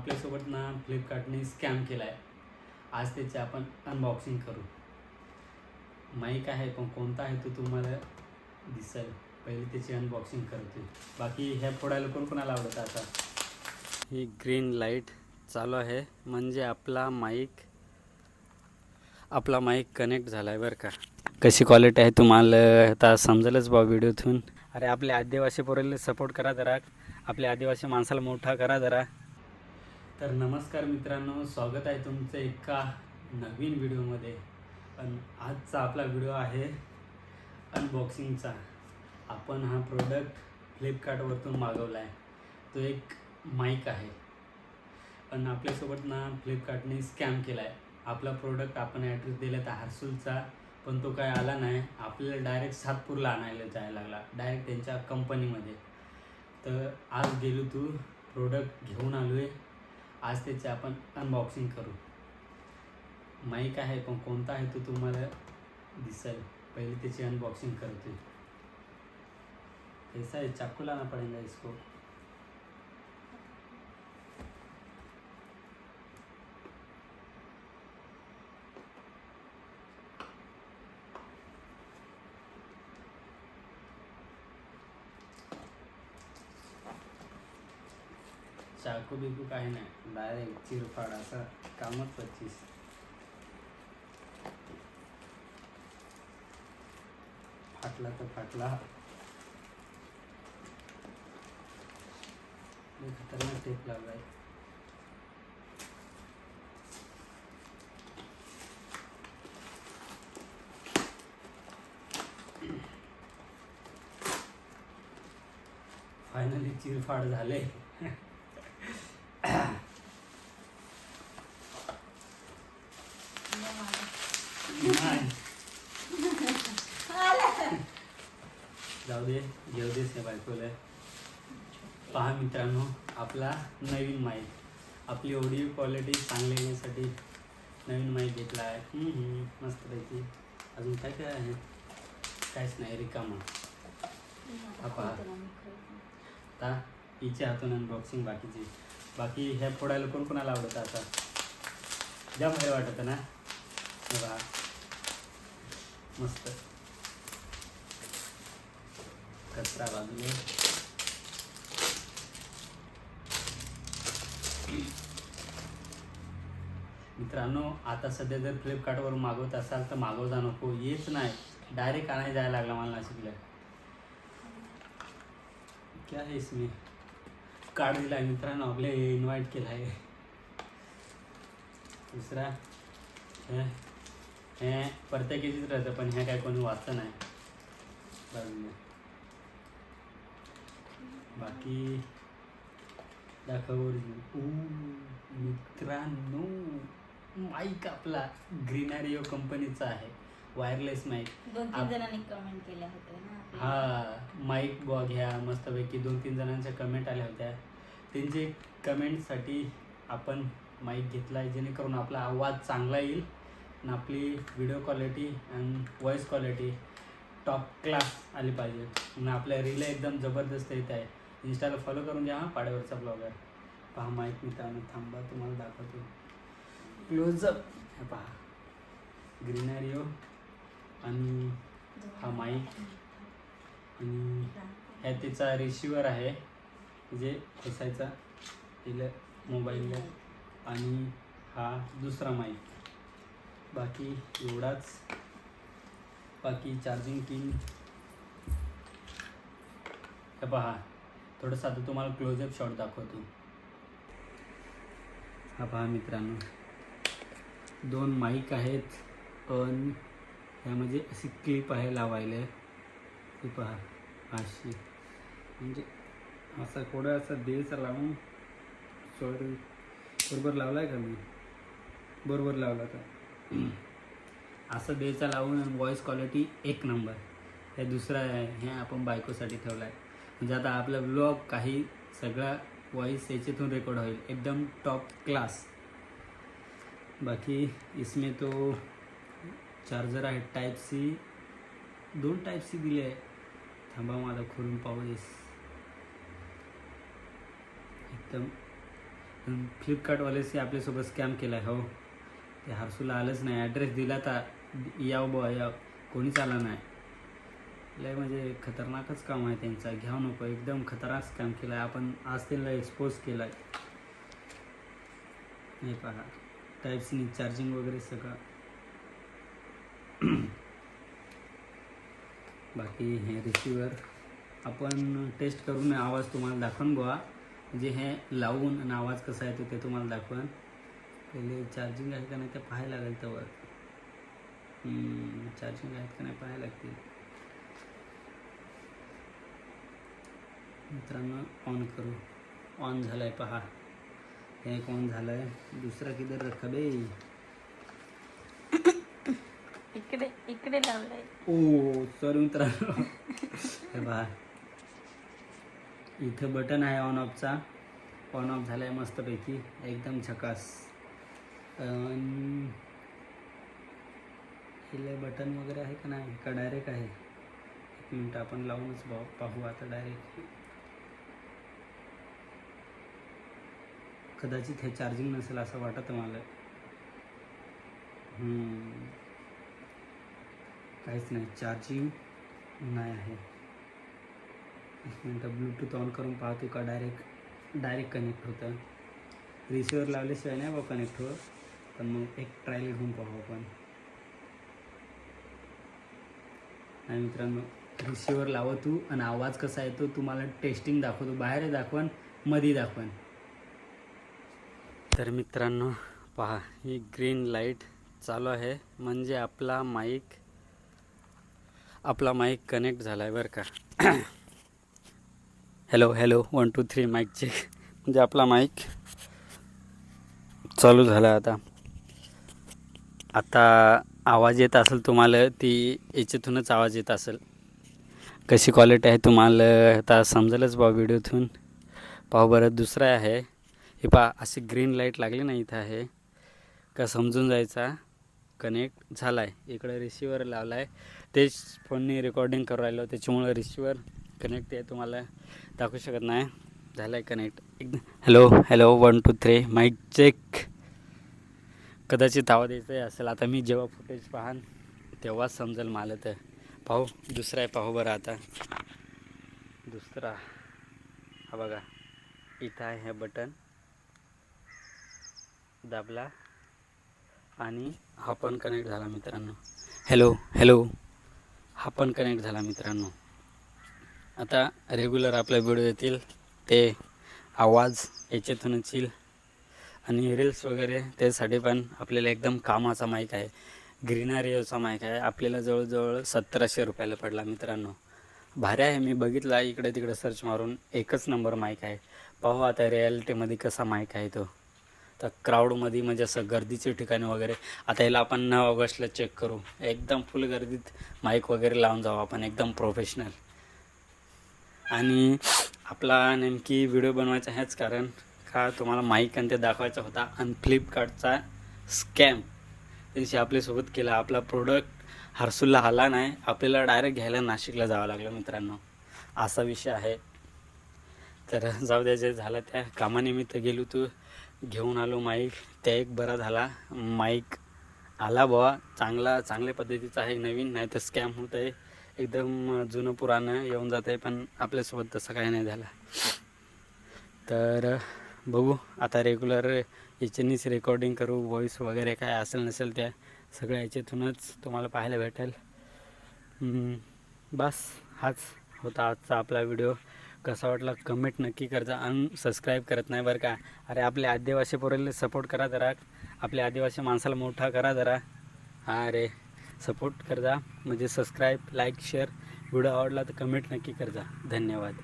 आपल्यासोबत ना फ्लिपकार्टने स्कॅम केला आहे आज त्याचे आपण अनबॉक्सिंग करू. माईक आहे पण कोणता आहे तो तुम्हाला दिसेल. पहिले त्याची अनबॉक्सिंग करते बाकी ह्या फोडायला कोण कोणाला आवडतं आता? ही ग्रीन लाइट चालू आहे. म्हणजे आपला माईक आपला माईक कनेक्ट झाला आहे बरं का. कशी क्वालिटी आहे तुम्हाला आता समजेलच बा व्हिडिओतून अरे आपल्या आदिवासी पोराला सपोर्ट करा जरा. आपल्या आदिवासी माणसाला मोठा करा जरा. तर नमस्कार मित्रांनो स्वागत आहे तुमचं एका नवीन व्हिडिओमध्ये. आणि आजचा आपला व्हिडिओ आहे अनबॉक्सिंगचा आपण हा प्रोडक्ट फ्लिपकार्टवरतून मागवला आहे तो एक माईक आहे. पण आपल्यासोबत ना फ्लिपकार्टने स्कॅम केला आहे आपला प्रोडक्ट आपण ॲड्रेस दिला तर हार्सूलचा पण तो काय आला नाही. आपल्याला डायरेक्ट सातपूरला आणायला जायला लागला. डायरेक्ट त्यांच्या कंपनीमध्ये तर आज गेलो तू प्रोडक्ट घेऊन आलो आहे आज त्याचे आपण अनबॉक्सिंग करू. माईक आहे पण कोणता आहे तो तुम्हाला दिसेल. पहिले त्याची अनबॉक्सिंग करते कैसा है चाकू लाना पड़ेगा इसको. चाकू बिकू काही नाही. डायरेक्ट चिरफाड असा कामच पच्चीस. फाटला तर फाटला. खतरनाक टेप लागलाय फायनली चिरफाड झाले नाही जाऊ दे घेऊ देस हे बायकोला. पहा मित्रांनो आपला नवीन माईक आपली ऑडिओ क्वालिटी चांगली येण्यासाठी नवीन माईक घेतला आहे. मस्त हम्म, मस्तपैकी. अजून काय काय आहे? काहीच नाही रिकामा. हा आता हिच्या हातून अनबॉक्सिंग बाकीची. बाकी ह्या फोडायला कोण कोणाला आवडतं आता? ज्या भारी वाटतं ना? हे मस्त. कचरा बाजूने मित्रांनो आता सध्या जर फ्लिपकार्टवर मागवत असाल तर मागवता नको. येच नाही. डायरेक्ट आणायला जायला लागला मला नाशिकला. क्या है इसमें. कार्ड दिला आहे मित्रांनो. आपले इन्व्हाइट केला आहे. दुसरा. हे प्रत्येकीचीच राहतं पण ह्या काय कोणी वाचतं नाही. बाकी दाखव मित्रांनो माईक आपला ग्रीनरिओ कंपनीचा आहे. वायरलेस माईक दोन तीन आप- जणांनी कमेंट केल्या होत्या ना. हा माईक बॉ घ्या मस्तपैकी. दोन तीन जणांच्या कमेंट आल्या होत्या. त्यांचे कमेंटसाठी आपण माईक घेतला आहे जेणेकरून आपला आवाज चांगला येईल. आणि आपली व्हिडिओ क्वालिटी आणि व्हॉईस क्वालिटी टॉप क्लास आली पाहिजे. आणि आपल्या रील एकदम जबरदस्त येत आहे. इंस्टाला फॉलो करून घ्या हा पाड्यावरचा ब्लॉगर पहा माईक मित्रांनो थांबा तुम्हाला दाखवतो. क्लोजअप हे पहा. ग्रीनरिओ हो. आणि हा माईक आणि ह्या तिचा रिसिवर आहे. जे खोसायचा तिला मोबाईलला आणि हा दुसरा माईक बाकी एवढाच. बाकी चार्जिंग पिन हे पहा थोडंसं आता तुम्हाला क्लोजअप शॉट दाखवतो. हा पहा मित्रांनो. दोन माईक आहेत पण ह्यामध्ये अशी क्लिप आहे लावायला. हे पहा अशी. म्हणजे असा कोडा असा देचा लावून सॉरी बरोबर लावला आहे का मी? बरोबर लावला का असं द्यायचा लावून व्हॉईस क्वालिटी एक नंबर हे दुसरा आहे हे आपण बायकोसाठी ठेवलं आहे. म्हणजे आता आपला ब्लॉग काही सगळा व्हॉईस याच्यातून रेकॉर्ड होईल. एकदम टॉप क्लास बाकी इसमें तो चार्जर आहे टाईप सी दोन टाईप सी दिले आहे. थांबा मला खोलून पाहू देस एकदम. फ्लिपकार्टवाल्याशी आपल्यासोबत स्कॅम केला आहे हो. ते हर्सूला आलंच नाही. ॲड्रेस दिला तर याव बुवा या कोणीच आला नाही. लय म्हणजे खतरनाकच काम आहे त्यांचा. घ्याव नको. एकदम खतरनाक काम केलं आहे आपण आज त्यांना एक्सपोज केला आहे नाही पहा टाईप्सनी चार्जिंग वगैरे सगळं. बाकी हे रिसिवर आपण टेस्ट करून आवाज तुम्हाला दाखवून बुवा. म्हणजे हे लावून आणि आवाज कसा येतो ते तुम्हाला दाखवून. पहिले चार्जिंग आहे का नाही ते पाहायला लागेल त्यावर चार्जिंग आहेत का नाही पाहायला लागतील. मित्रांनो ऑन करू. ऑन झालं आहे पहा. हे एक ऑन झालं आहे दुसरा किधर रखा बे इकडे इकडे लावलंय. ओ सॉरी मित्रांनो. हे पहा. इथं बटन आहे ऑन ऑफचा ऑन ऑफ झाला आहे मस्तपैकी. एकदम झकास हे बटन वगैरे आहे का नाही? का डायरेक्ट आहे? एक मिनटं आपण लावूनच पाहू पाहू आता डायरेक्ट कदाचित हे चार्जिंग नसेल असं वाटतं मला. काहीच नाही चार्जिंग नाही आहे. एक मिनटं ब्लूटूथ ऑन करून पाहतो का? डायरेक्ट डायरेक्ट कनेक्ट होतं. रिसिवर लावल्याशिवाय नाही बा कनेक्ट होत. पण मग एक ट्रायल घेऊन पाहू आपण. आणि मित्रांनो रिसिवर लावं तू आणि आवाज कसा येतो तुम्हाला टेस्टिंग दाखवतो. बाहेर दाखवणमध्ये दाखवण. तर मित्रांनो पहा ही ग्रीन लाइट चालू आहे. म्हणजे आपला माईक आपला माईक कनेक्ट झाला आहे बरं का. Hello hello one two three mic check म्हणजे आपला माईक चालू झाला आता. आता आवाज येत असेल तुम्हाला ती याच्यातूनच आवाज येत असेल. कशी क्वालिटी आहे तुम्हाला आता समजेलच बा व्हिडिओतून. पाहू बरं दुसरा आहे. हे पहा अशी ग्रीन लाइट लागली ना इथं आहे. का समजून जायचा? कनेक्ट झाला आहे इकडं रिसिवर लावला आहे तेच फोनने रेकॉर्डिंग करू राहिलो. त्याच्यामुळं रिसिवर कनेक्ट आहे तुम्हाला. दाखवू शकत नाही. झालं आहे कनेक्ट एकदम hello hello one two three mic check कदाचित आवाज यायचा असेल. आता मी जेव्हा फुटेज पाहान तेव्हाच समजेल मला तर. पाहू दुसरा आहे पाहू बरं आता. दुसरा. हा बघा. इथं आहे हे बटन दाबला. आणि हा पण कनेक्ट झाला मित्रांनो. हॅलो हॅलो हा पण कनेक्ट झाला मित्रांनो. आता रेग्युलर आपल्या व्हिडिओ येतील. ते आवाज याच्यातूनच येईल आणि रील्स वगैरे त्यासाठी पण आपल्याला एकदम कामाचा माईक आहे. ग्रीनारिओचा माईक आहे. आपल्याला जवळजवळ सतराशे रुपयाला पडला मित्रांनो. भारी आहे. मी बघितला. इकडे तिकडे सर्च मारून एकच नंबर माईक आहे. पाहू आता रियालिटीमध्ये कसा माईक आहे तो. तर क्राऊडमध्ये म्हणजे असं गर्दीचे ठिकाणी वगैरे. आता याला आपण नऊ ऑगस्टला चेक करू. एकदम फुल गर्दीत माईक वगैरे लावून जाऊ आपण. एकदम प्रोफेशनल आणि आपला नेमकी व्हिडिओ बनवायचा ह्याच कारण का तुम्हाला माईक आणि ते दाखवायचा होता आणि फ्लिपकार्टचा स्कॅम. त्यांची आपल्यासोबत केला. आपला प्रोडक्ट हर्सूलला आला नाही. आपल्याला डायरेक्ट घ्यायला नाशिकला जावं लागलं मित्रांनो. असा विषय आहे. तर जाऊ द्या जे झालं त्या कामानिमित्त गेलो तू. घेऊन आलो माईक. त्या एक बरा झाला. माईक आला बुवा. चांगला चांगल्या पद्धतीचा आहे नवीन. नाही तर स्कॅम होत आहे. एकदम जुनं पुराणं येऊन जात आहे पण आपल्यासोबत तसं काही नाही झालं. तर बघू. आता रेग्युलर याच्यानीच रेकॉर्डिंग करू व्हॉईस वगैरे काय असेल नसेल त्या सगळ्या याच्यातूनच तुम्हाला पाहायला भेटेल. बस हाच होता आजचा आपला व्हिडिओ कसा वाटला कमेंट नक्की करजा आणि सबस्क्राईब करत नाही बरं का. अरे आपल्या आदिवासी पोराला सपोर्ट करा जरा. आपल्या आदिवासी माणसाला मोठा करा जरा. हा अरे सपोर्ट करजा. म्हणजे सबस्क्राईब लाईक शेअर व्हिडिओ आवडला तर कमेंट नक्की करजा. धन्यवाद.